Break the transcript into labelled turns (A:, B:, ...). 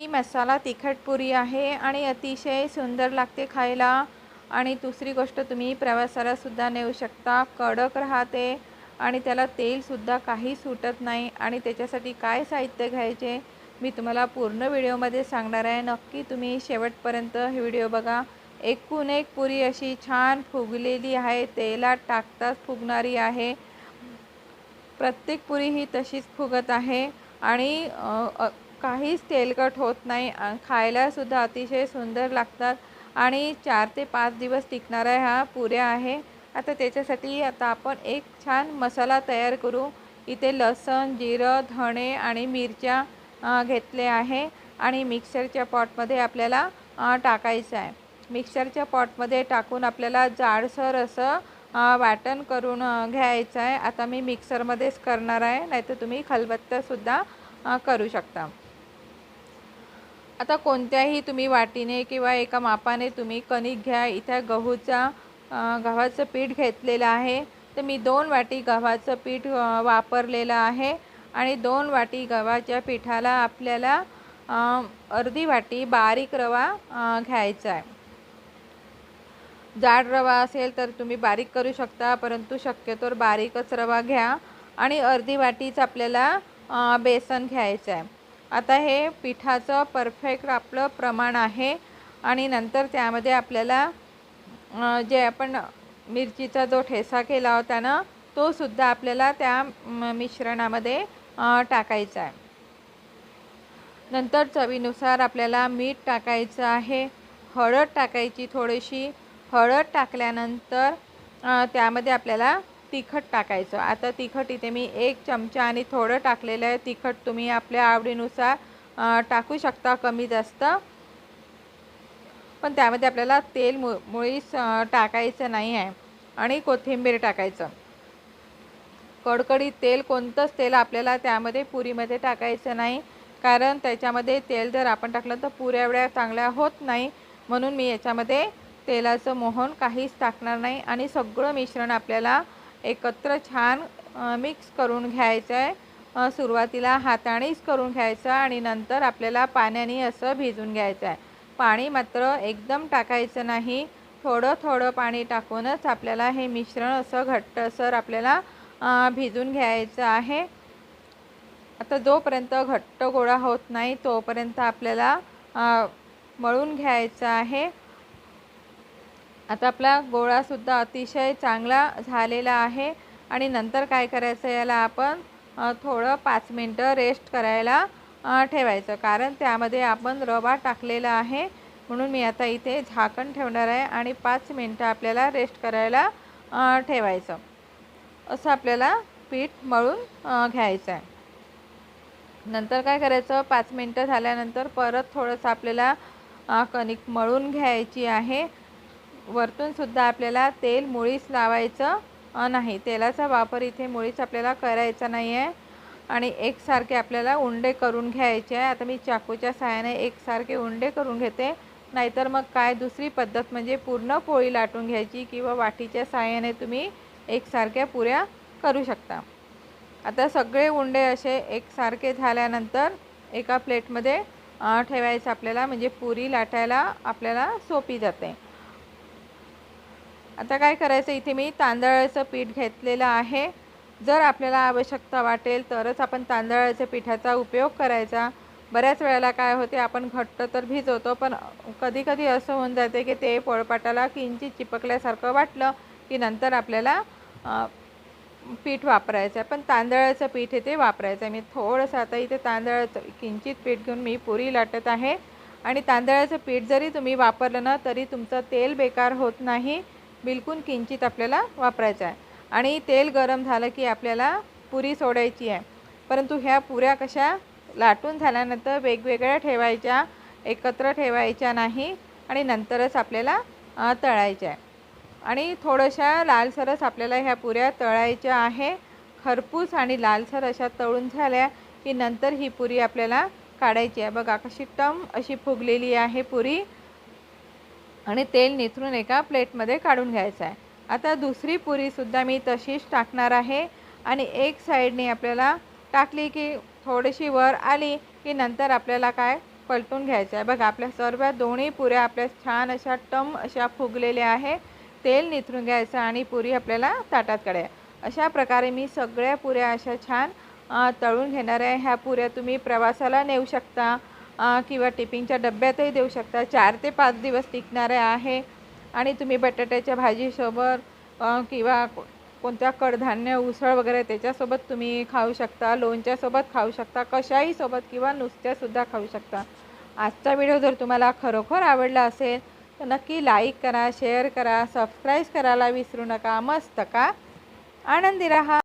A: ही मसाला तिखट पुरी आहे आणि अतिशय सुंदर लागते खायला. आणि दुसरी गोष्ट तुम्ही प्रवासाला सुद्धा नेऊ शकता. कडक राहते आणि त्याला तेलसुद्धा काही सुटत नाही. आणि त्याच्यासाठी काय साहित्य घ्यायचे मी तुम्हाला पूर्ण व्हिडिओमध्ये सांगणार आहे. नक्की तुम्ही शेवटपर्यंत हे व्हिडिओ बघा. एकूण एक पुरी अशी छान फुगलेली आहे. तेलात टाकताच फुगणारी आहे. प्रत्येक पुरी ही तशीच फुगत आहे. आणि काहीच तेलकट होत नाही. खायलासुद्धा अतिशय सुंदर लागतात आणि चार ते पाच दिवस टिकणाऱ्या ह्या पुऱ्या आहे. आता त्याच्यासाठी आता आपण एक छान मसाला तयार करू. इथे लसण जिरं धणे आणि मिरच्या घेतले आहे आणि मिक्सरच्या पॉटमध्ये आपल्याला टाकायचं आहे. मिक्सरच्या पॉटमध्ये टाकून आपल्याला जाडसर असं वाटण करून घ्यायचं आहे. आता मी मिक्सरमध्येच करणार आहे नाहीतर तुम्ही खलबत्तासुद्धा करू शकता. आता कोणत्याही तुम्ही वाटीने किंवा एका मापाने तुम्ही कणिक घ्या इथं गहूचा गव्हाचं पीठ घेतलेलं आहे. तर मी दोन वाटी गव्हाचं पीठ वापरलेलं आहे आणि दोन वाटी गव्हाच्या पिठाला आपल्याला अर्धी वाटी बारीक रवा घ्यायचा आहे. जाड रवा असेल तर तुम्ही बारीक करू शकता परंतु शक्यतोवर बारीकच रवा घ्या आणि अर्धी वाटीच आपल्याला बेसन घ्यायचं आहे. आता हे पिठाचं परफेक्ट आपलं प्रमाण आहे. आणि नंतर त्यामध्ये आपल्याला जे आपण मिरचीचा जो ठेसा केला होता ना तो सुद्धा आपल्याला त्या मिश्रणामध्ये टाकायचा आहे. नंतर चवीनुसार आपल्याला मीठ टाकायचं आहे. हळद टाकायची थोडीशी. हळद टाकल्यानंतर त्यामध्ये आपल्याला तिखट टाकायचं. आता तिखट इथे मी एक चमचा आणि थोडं टाकलेलं आहे. तिखट तुम्ही आपल्या आवडीनुसार टाकू शकता कमी जास्त. पण त्यामध्ये आपल्याला तेल मु मुळीच टाकायचं नाही आहे. आणि कोथिंबीर टाकायचं. कडकडीत तेल कोणतंच तेल आपल्याला त्यामध्ये पुरीमध्ये टाकायचं नाही. कारण त्याच्यामध्ये तेल जर आपण टाकलं तर पुऱ्या एवढ्या चांगल्या होत नाही. म्हणून मी याच्यामध्ये तेलाचं मोहन काहीच टाकणार नाही. आणि सगळं मिश्रण आपल्याला एकत्र छान मिक्स करून घ्यायचं आहे सुरुवातीला हातानेच करून घ्यायचं आणि नंतर आपल्याला पाण्याने असं भिजून घ्यायचं आहे पाणी मात्र एकदम टाकायचं नाही. थोडं थोडं पाणी टाकूनच आपल्याला हे मिश्रण असं घट्टसर आपल्याला भिजून घ्यायचं आहे. आता जोपर्यंत घट्ट गोळा होत नाही तोपर्यंत आपल्याला मळून घ्यायचं आहे. आता आपला गोळासुद्धा अतिशय चांगला झालेला आहे. आणि नंतर काय करायचं याला आपण थोडं पाच मिनटं रेस्ट करायला ठेवायचं. कारण त्यामध्ये आपण रवा टाकलेला आहे. म्हणून मी आता इथे झाकण ठेवणार आहे आणि पाच मिनटं आपल्याला रेस्ट करायला ठेवायचं. असं आपल्याला पीठ मळून घ्यायचं आहे. नंतर काय करायचं? पाच मिनटं झाल्यानंतर परत थोडंसं आपल्याला कणिक मळून घ्यायची आहे. वरतूनसुद्धा आपल्याला तेल मुळीच लावायचं नाही. तेलाचा वापर इथे मुळीच आपल्याला करायचा नाही आहे आणि एकसारखे आपल्याला उंडे करून घ्यायचे आहे. आता मी चाकूच्या सहाय्याने एकसारखे उंडे करून घेते. नाहीतर मग काय दुसरी पद्धत म्हणजे पूर्ण पोळी लाटून घ्यायची किंवा वाटीच्या सहाय्याने तुम्ही एकसारख्या पुऱ्या करू शकता. आता सगळे उंडे असे एकसारखे झाल्यानंतर एका प्लेटमध्ये ठेवायचं आपल्याला म्हणजे पुरी लाटायला आपल्याला सोपी जाते. आता काय करायचं इथे मी तांदळाचं पीठ घेतलेलं आहे. जर आपल्याला आवश्यकता वाटेल तरच आपण तांदळाच्या पिठाचा उपयोग करायचा. बऱ्याच वेळेला काय होते आपण घट्ट तर भिजवतो पण कधीकधी असं होऊन जाते की ते पोळपाटाला किंचित चिपकल्यासारखं वाटलं की नंतर आपल्याला पीठ वापरायचं आहे. पण तांदळाचं पीठ ते वापरायचं आहे. मी थोडंसं आता इथे तांदळाचं किंचित पीठ घेऊन मी पुरी लाटत आहे. आणि तांदळाचं पीठ जरी तुम्ही वापरलं ना तरी तुमचं तेल बेकार होत नाही. बिलकुल किंचित आपल्याला वापरायचं आहे. आणि तेल गरम झालं की आपल्याला पुरी सोडायची आहे. परंतु ह्या पुऱ्या कशा लाटून झाल्यानंतर वेगवेगळ्या ठेवायच्या एकत्र ठेवायच्या नाही आणि नंतरच आपल्याला तळायच्या आहे. आणि थोड्याशा लालसरच आपल्याला ह्या पुऱ्या तळायच्या आहे. खरपूस आणि लालसर अशा तळून झाल्या की नंतर ही पुरी आपल्याला काढायची आहे. बघा कशी टम अशी फुगलेली आहे पुरी. आणि तेल निथरून एका प्लेटमध्ये काढून घ्यायचं आहे. आता दुसरी पुरीसुद्धा मी तशीच टाकणार आहे. आणि एक साईडने आपल्याला टाकली की थोडीशी वर आली की नंतर आपल्याला काय पलटून घ्यायचं आहे. बघा आपल्या सर्व दोन्ही पुऱ्या आपल्या छान अशा टम अशा फुगलेल्या आहे तेल निथरून घ्यायचं आणि पुरी आपल्याला ताटात काढाय अशा प्रकारे मी सगळ्या पुऱ्या अशा छान तळून घेणार आहे. ह्या पुऱ्या तुम्ही प्रवासाला नेऊ शकता. किंवा टिफिनच्या डब्यातही देऊ शकता. चार ते पाच दिवस टिकणारे आहे. आणि तुम्ही बटाट्याच्या भाजीसोबत किंवा कोणत्या कडधान्य उसळ वगैरे त्याच्यासोबत तुम्ही खाऊ शकता. लोणच्यासोबत खाऊ शकता. कशाही सोबत किंवा नुसत्यासुद्धा खाऊ शकता. आजचा व्हिडिओ जर तुम्हाला खरोखर आवडला असेल तर नक्की लाईक करा शेअर करा सबस्क्राईब करायला विसरू नका. मस्त का? आनंदी राहा.